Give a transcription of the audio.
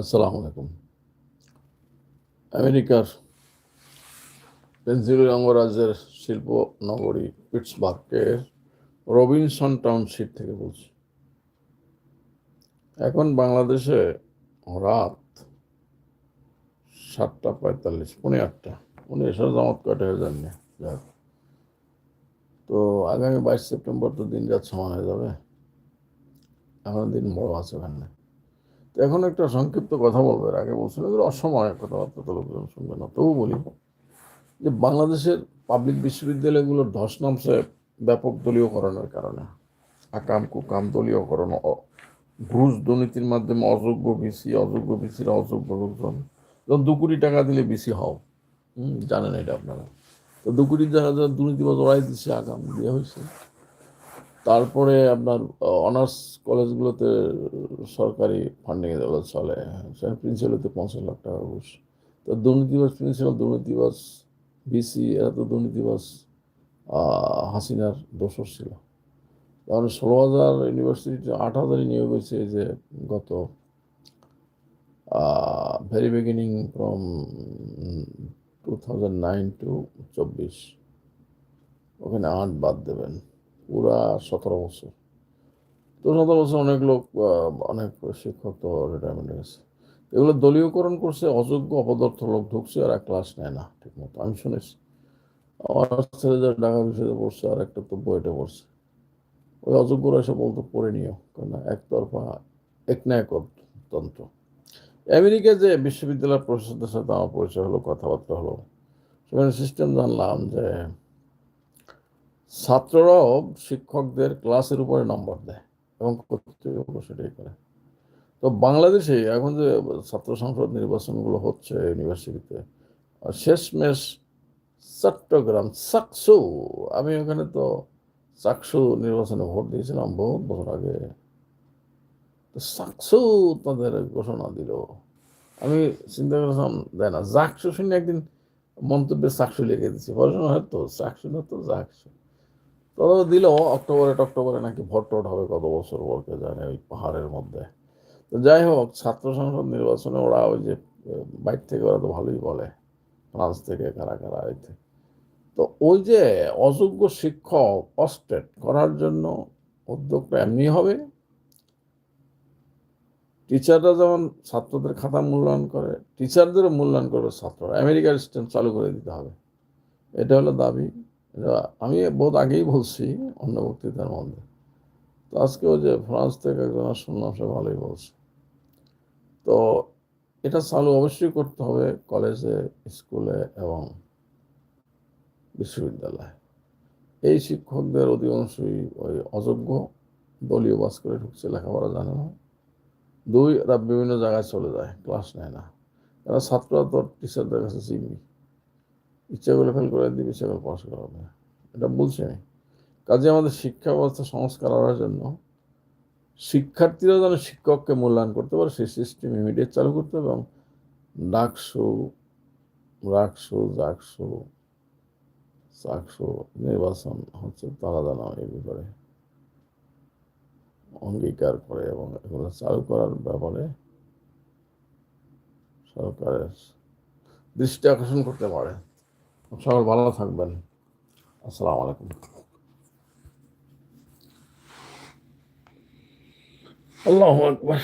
আসসালামু আলাইকুম। আমেরিকার পেনসিলভেনিয়া অঙ্গরাজ্যের শিল্প নগরী পিটসবার্গের রবিনসন টাউনশিপ থেকে বলছি। এখন বাংলাদেশে রাত সাতটা পঁয়তাল্লিশ, পৌনে আটটা। উনি এসব জামাত কাটে হয়ে যাননি? যাক। তো আগামী বাইশ সেপ্টেম্বর তো দিন রাত সমান হয়ে যাবে। এখন দিন বড় আছে তো এখন একটা সংক্ষিপ্ত কথা বলব, এর আগে বলছিল এগুলো অসময় কথাবার্তা তো লোকজন শুনবে না তবু বলি যে বাংলাদেশের পাবলিক বিশ্ববিদ্যালয়গুলোর ধস নামছে ব্যাপক দলীয়করণের কারণে। আকাম, কুকাম, দলীয়করণ ঘুষ দুর্নীতির মাধ্যমে অযোগ্য বিসি অযোগ্য বিসির অযোগ্য লোকজন। যখন দু কোটি টাকা দিলে বিসি হও জানেন এটা আপনারা। তো দু কোটি যারা দুর্নীতিবাজ ওরাই দিচ্ছে আগাম দিয়ে হয়েছে। তারপরে আপনার অনার্স কলেজগুলোতে সরকারি ফান্ডিং যেগুলো চলে। সেখানে প্রিন্সিপালতে পঞ্চাশ লাখ টাকা ঘুষ। তো দুর্নীতিবাজ প্রিন্সিপাল দুর্নীতিবাজ বিসি এরা তো দুর্নীতিবাজ আহ, হাসিনার দোষর ছিল। তাহলে ষোলো হাজার ইউনিভার্সিটিতে আট হাজারই নিয়োগ হয়েছে যে গত very beginning from two thousand nine to চব্বিশ। ওখানে আট বাদ দেবেন। পুরা সতেরো বছর। তো সতেরো বছর অনেক লোক অনেক শিক্ষক তো রিটায়ারমেন্ট গেছে। এগুলো দলীয়করণ করছে, অযোগ্য অপদার্থ লোক ঢুকছে আর ক্লাস নেয় না ঠিক মতো আমি শুনেছি। আমার ছেলে যা ঢাকা বিষয়ে পড়ছে আর একটা তো বইটা পড়ছে। ওই অযোগ্যরা এসে বলতো, পড়ে নিও। কেন একতরফা এক না তন্ত্র আমেরিকা যে বিশ্ববিদ্যালয় প্রফেসরদের সাথে আমার পরিচয় হলো, কথাবার্তা হলো, সেখানে সিস্টেম জানলাম যে ছাত্ররাও শিক্ষকদের ক্লাসের উপরে নম্বর দেয় এবং কর্তৃপক্ষ সেটাই করে। তো বাংলাদেশে এখন যে ছাত্র সংসদ নির্বাচনগুলো হচ্ছে ইউনিভার্সিটিতে, আর শেষমেশ চট্টগ্রাম, চাকসু। আমি ওখানে তো চাকসু নির্বাচনে ভোট দিয়েছিলাম বহুত বছর আগে। তো চাকসু তাদের ঘোষণা দিল। আমি চিন্তা করেছিলাম, দেয় না জাকসু শুনে একদিন মন্তব্যে চাকসু লিখে দিচ্ছি। পড়াশোনা হয়তো চাকসু না তো জাকসু তো দিল অক্টোবরে অক্টোবরে নাকি ভোট টোট হবে কত বছর পরকে জানে ওই পাহাড়ের মধ্যে। তো যাই হোক, ছাত্র সংসদ নির্বাচনে ওরা ওই যে, বাইর থেকে ওরা তো ভালোই বলে, ফ্রান্স থেকে কারা কারা এতে তো ওই যে অযোগ্য শিক্ষক অস্টেট করার জন্য উদ্যোগটা এমনি হবে। টিচাররা যেমন ছাত্রদের খাতা মূল্যায়ন করে, টিচারদেরও মূল্যায়ন করবে ছাত্ররা। আমেরিকার সিস্টেম চালু করে দিতে হবে। এটা হলো দাবি। আমি বহুত আগেই বলছি অন্য বক্তৃতার মধ্যে। তো আজকেও যে ফ্রান্স থেকে একজন শুনলাম সে ভালোই বলছে। তো এটা চালু অবশ্যই করতে হবে কলেজে, স্কুলে এবং বিশ্ববিদ্যালয়ে। এই শিক্ষকদের অধিকাংশই ওই অযোগ্য, দলীয় বাস করে ঢুকছে, লেখাপড়া জানে না। দুই, এরা বিভিন্ন জায়গায় চলে যায়, ক্লাস নেয় না। এরা ছাত্ররা তো টিচারদের কাছে চিনি। ইচ্ছা করে ফেল করে দিবে করে পাশ করাবে এটা বলছি আমি। কাজে আমাদের শিক্ষা ব্যবস্থা সংস্কার করার জন্য শিক্ষার্থীরা যেন শিক্ষককে মূল্যায়ন করতে পারে, সেই সিস্টেম ইমিডিয়েট চালু করতে হবে এবং ডাকসু, রাকসু, জাকসু, চাকসু নির্বাচন হচ্ছে তারা যেন এই ব্যাপারে অঙ্গীকার করে এবং এগুলো চালু করার ব্যাপারে সরকারের দৃষ্টি আকর্ষণ করতে পারে। সবাই ভালো থাকবেন আসসালামু আলাইকুম আল্লাহ আকবার